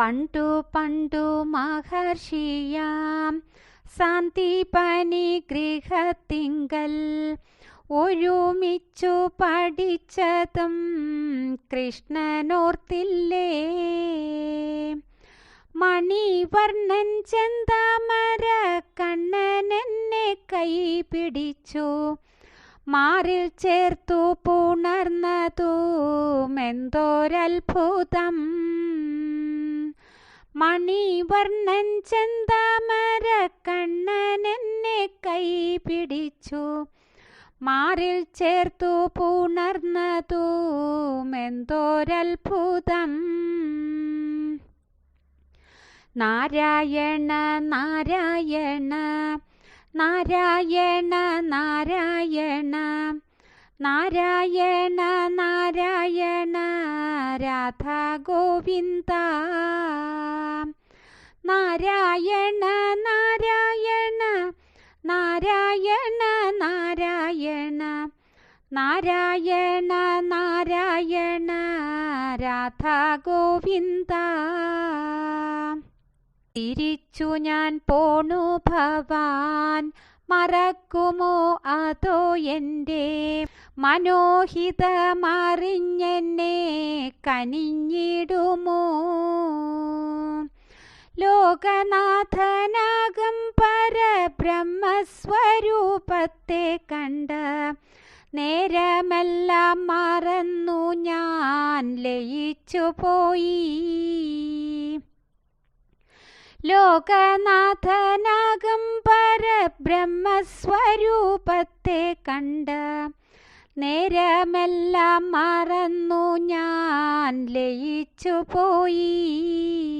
പണ്ടു പണ്ടു മഹർഷിയാം. സാന്തിപനി ഗൃഹത്തിങ്കൽ ഒരുമിച്ചു പഠിച്ചതും കൃഷ്ണനോർത്തില്ലേ? മണിവർണൻ ചെന്താമര കണ്ണൻ എന്നെ കൈ പിടിച്ചു മാറിൽ ചേർത്തു പുണർന്നതും എന്തോരത്ഭുതം. മണിവർണൻ ചെന്താമര കണ്ണൻ എന്നെ കൈ പിടിച്ചു മാറിൽ ചേർത്തു പുണർന്നതും എന്തോരത്ഭുതം നാരായണ നാരായണ നാരായണ നാരായണ നാരായണ നാരായണ രാധാ ഗോവിന്ദ നാരായണ നാരായണ നാരായണ നാരായണ നാരായണ നാരായണ രാധാ ഗോവിന്ദ. തിരിച്ചു ഞാൻ പോണു ഭവാൻ മറക്കുമോ അതോ എന്റെ? മനോഹിതമറിഞ്ഞെന്നെ കനിഞ്ഞിടുമോ? ലോകനാഥനാകം പരബ്രഹ്മസ്വരൂപത്തെ കണ്ട് നേരമെല്ലാം മറന്നു ഞാൻ ലയിച്ചു പോയി. ലോകനാഥനാകം പരബ്രഹ്മസ്വരൂപത്തെ കണ്ട് നേരമെല്ലാം മറന്നു ഞാൻ ലയിച്ചു പോയി.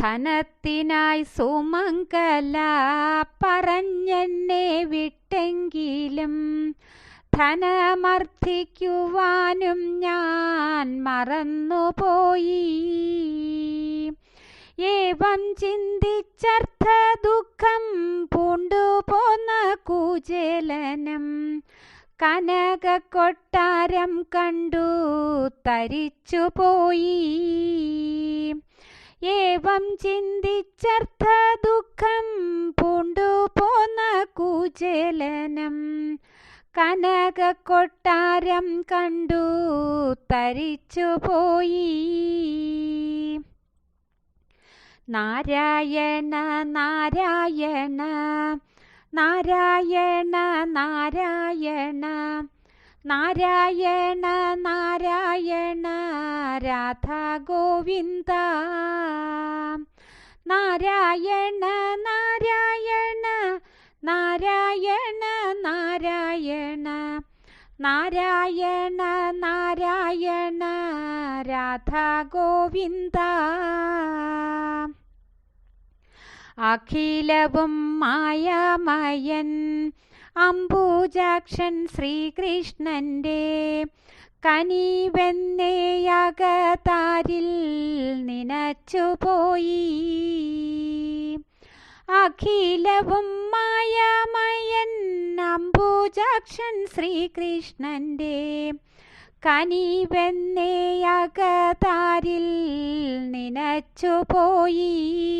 ധനത്തിനായി സുമംഗല പറഞ്ഞെന്നെ വിട്ടെങ്കിലും ധനമർത്ഥിക്കുവാനും ഞാൻ മറന്നുപോയി. ഏവം ചിന്തിച്ചർത്ഥ ദുഃഖം പൂണ്ടുപോന്ന കുചേലനം കനക കൊട്ടാരം കണ്ടു തരിച്ചുപോയി. ഏവം ചിന്തിച്ചർത്ഥ ദുഃഖം പൂണ്ടുപോന്ന കുചേലനം. കനക കൊട്ടാരം കണ്ടു തരിച്ചു പോയി. നാരായണ നാരായണ നാരായണ നാരായണ നാരായണ നാരായണ രാധാ ഗോവിന്ദ. നാരായണ നാരായണ നാരായണ നാരായണ. നാരായണ നാരായണ രാധാ ഗോവിന്ദ. അഖിലവും മായാമയൻ അംബുജാക്ഷൻ ശ്രീകൃഷ്ണന്റെ കനിവെന്നേയകതാരിൽ നിനച്ചുപോയി. അഖിലവും മായാമയൻ അംബുജാക്ഷൻ ശ്രീകൃഷ്ണന്റെ കനിവെന്നേയകതാരിൽ നിനച്ചുപോയി.